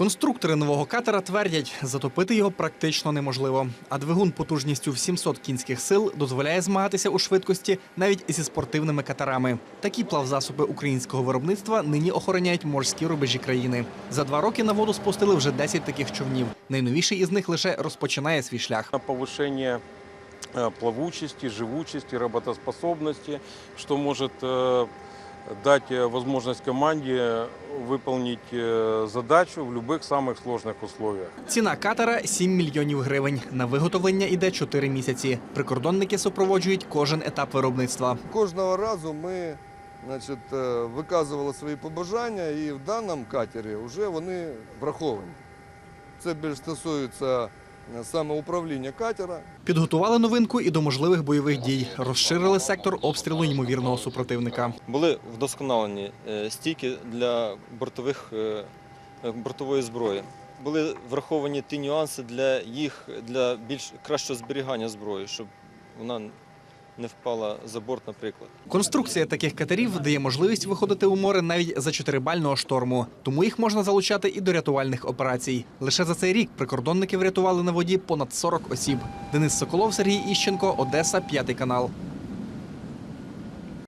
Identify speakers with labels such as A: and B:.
A: Конструктори нового катера твердять, затопити його практично неможливо. А двигун потужністю в 700 кінських сил дозволяє змагатися у швидкості навіть зі спортивними катерами. Такі плавзасоби українського виробництва нині охороняють морські рубежі країни. За два роки на воду спустили вже 10 таких човнів. Найновіший із них лише розпочинає свій шлях.
B: на повышение э, плавучести, живучести, работоспособности, что может э, дать э, возможность команде выполнить э, задачу в любых самых сложных условиях.
A: Ціна катера 7 мільйонів гривень. На виготовлення йде 4 місяці. Прикордонники супроводжують кожен етап виробництва.
C: Кожного разу ми значить, е, виказували свої побажання, і в даному катері вже вони враховані. Це більш стосується саме управління катера.
A: Підготували новинку і до можливих бойових дій. Розширили сектор обстрілу ймовірного супротивника.
D: Були вдосконалені е, стійки для бортових, е, бортової зброї. Були враховані ті нюанси для їх для більш кращого зберігання зброї, щоб вона не впала за борт, наприклад.
A: Конструкція таких катерів дає можливість виходити у море навіть за чотирибального шторму, тому їх можна залучати і до рятувальних операцій. Лише за цей рік прикордонники врятували на воді понад 40 осіб. Денис Соколов, Сергій Іщенко, Одеса, п'ятий канал.